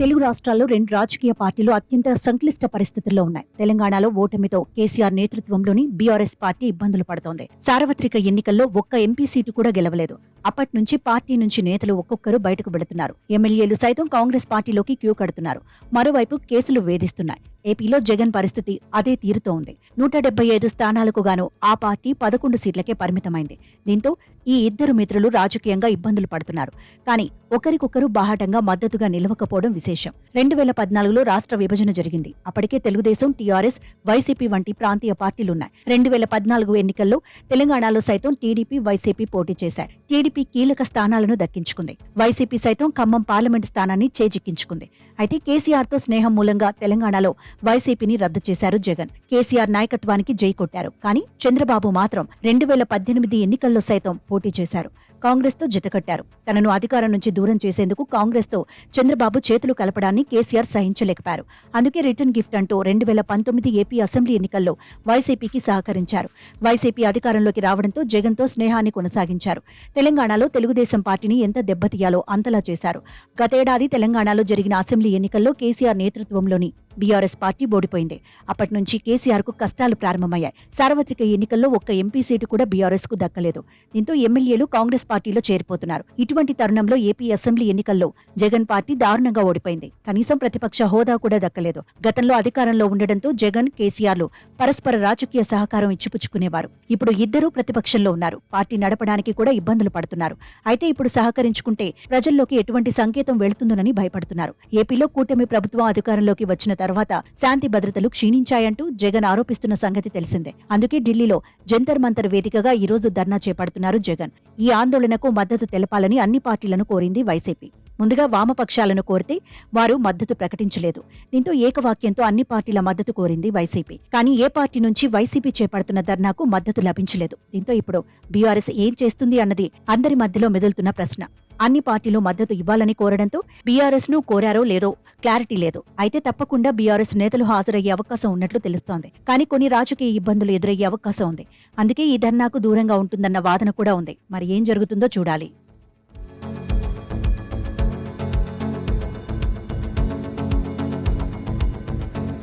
తెలుగు రాష్ట్రాల్లో రెండు రాజకీయ పార్టీలు అత్యంత సంక్లిష్ట పరిస్థితుల్లో ఉన్నాయి. తెలంగాణలో ఓటమితో కేసీఆర్ నేతృత్వంలోని బీఆర్ఎస్ పార్టీ ఇబ్బందులు పడుతోంది. సార్వత్రిక ఎన్నికల్లో ఒక్క ఎంపీ సీటు కూడా గెలవలేదు. అప్పటి నుంచి పార్టీ నుంచి నేతలు ఒక్కొక్కరు బయటకు వెళుతున్నారు. ఎమ్మెల్యేలు సైతం కాంగ్రెస్ పార్టీలోకి క్యూ కడుతున్నారు. మరోవైపు కేసులు వేధిస్తున్నాయి. ఏపీలో జగన్ పరిస్థితి అదే తీరుతో ఉంది నూట డెబ్బై ఐదు స్థానాలకు గాను ఆ పార్టీ పదకొండు సీట్లకే పరిమితమైంది. దీంతో ఈ ఇద్దరు మిత్రులు రాజకీయంగా ఇబ్బందులు పడుతున్నారు. కానీ ఒకరికొకరు బాహాటంగా మద్దతుగా నిలవకపోవడం విశేషం. రెండు వేల పద్నాలుగులో రాష్ట్ర విభజన జరిగింది. అప్పటికే తెలుగుదేశం టీఆర్ఎస్ వైసీపీ వంటి ప్రాంతీయ పార్టీలున్నాయి. రెండు వేల పద్నాలుగు ఎన్నికల్లో తెలంగాణలో సైతం టీడీపీ వైసీపీ పోటీ చేశాయి. టీడీపీ కీలక స్థానాలను దక్కించుకుంది. వైసీపీ సైతం ఖమ్మం పార్లమెంట్ స్థానాన్ని చేజిక్కించుకుంది. అయితే కేసీఆర్తో స్నేహం మూలంగా తెలంగాణలో వైసీపీని రద్దు చేశారు జగన్. కేసీఆర్ నాయకత్వానికి జై కొట్టారు. కానీ చంద్రబాబు మాత్రం రెండు వేల పద్దెనిమిది ఎన్నికల్లో సైతం పోటీ చేశారు. కాంగ్రెస్తో జతకట్టారు. తనను అధికారం నుంచి దూరం చేసేందుకు కాంగ్రెస్తో చంద్రబాబు చేతులు కలపడాన్ని కేసీఆర్ సహించలేకపోయారు. అందుకే రిటర్న్ గిఫ్ట్ అంటూ రెండు వేల పంతొమ్మిది ఏపీ అసెంబ్లీ ఎన్నికల్లో వైసీపీకి సహకరించారు. వైసీపీ అధికారంలోకి రావడంతో జగన్తో స్నేహాన్ని కొనసాగించారు. తెలంగాణలో తెలుగుదేశం పార్టీని ఎంత దెబ్బతీయాలో అంతలా చేశారు. గతేడాది తెలంగాణలో జరిగిన అసెంబ్లీ ఎన్నికల్లో కేసీఆర్ నేతృత్వంలోని బీఆర్ఎస్ పార్టీ ఓడిపోయింది. అప్పటి నుంచి కేసీఆర్కు కష్టాలు ప్రారంభమయ్యాయి. సార్వత్రిక ఎన్నికల్లో ఒక్క ఎంపీ సీటు కూడా బీఆర్ఎస్కు దక్కలేదు. దీంతో ఎమ్మెల్యేలు కాంగ్రెస్ పార్టీలో చేరిపోతున్నారు. ఇటువంటి తరుణంలో ఏపీ అసెంబ్లీ ఎన్నికల్లో జగన్ పార్టీ దారుణంగా ఓడిపోయింది. కనీసం ప్రతిపక్ష హోదా కూడా దక్కలేదు. గతంలో అధికారంలో ఉండడంతో జగన్ కేసీఆర్లు పరస్పర రాజకీయ సహకారం ఇచ్చిపుచ్చుకునేవారు. ఇప్పుడు ఇద్దరూ ప్రతిపక్షంలో ఉన్నారు. పార్టీ నడపడానికి కూడా ఇబ్బందులు పడుతున్నారు. అయితే ఇప్పుడు సహకరించుకుంటే ప్రజల్లోకి ఎటువంటి సంకేతం వెళుతుందోనని భయపడుతున్నారు. ఏపీలో కూటమి ప్రభుత్వం అధికారంలోకి వచ్చిన తర్వాత శాంతి భద్రతలు క్షీణించాయంటూ జగన్ ఆరోపిస్తున్న సంగతి తెలిసిందే. అందుకే ఢిల్లీలో జంతర్ మంతర్ వేదికగా ఈరోజు ధర్నా చేపడుతున్నారు జగన్. ఈ ఆందోళనకు మద్దతు తెలపాలని అన్ని పార్టీలను కోరింది వైసీపీ. ముందుగా వామపక్షాలను కోరితే వారు మద్దతు ప్రకటించలేదు. దీంతో ఏకవాక్యంతో అన్ని పార్టీల మద్దతు కోరింది వైసీపీ. కానీ ఏ పార్టీ నుంచి వైసీపీ చేపడుతున్న ధర్నాకు మద్దతు లభించలేదు. దీంతో ఇప్పుడు బీఆర్ఎస్ ఏం చేస్తుంది అన్నది అందరి మధ్యలో మెదులుతున్న ప్రశ్న. అన్ని పార్టీలు మద్దతు ఇవ్వాలని కోరడంతో బీఆర్ఎస్ను కోరారో లేదో క్లారిటీ లేదు. అయితే తప్పకుండా బీఆర్ఎస్ నేతలు హాజరయ్యే అవకాశం ఉన్నట్లు తెలుస్తోంది. కానీ కొన్ని రాజకీయ ఇబ్బందులు ఎదురయ్యే అవకాశం ఉంది. అందుకే ఈ ధర్నాకు దూరంగా ఉంటుందన్న వాదన కూడా ఉంది. మరి ఏం జరుగుతుందో చూడాలి.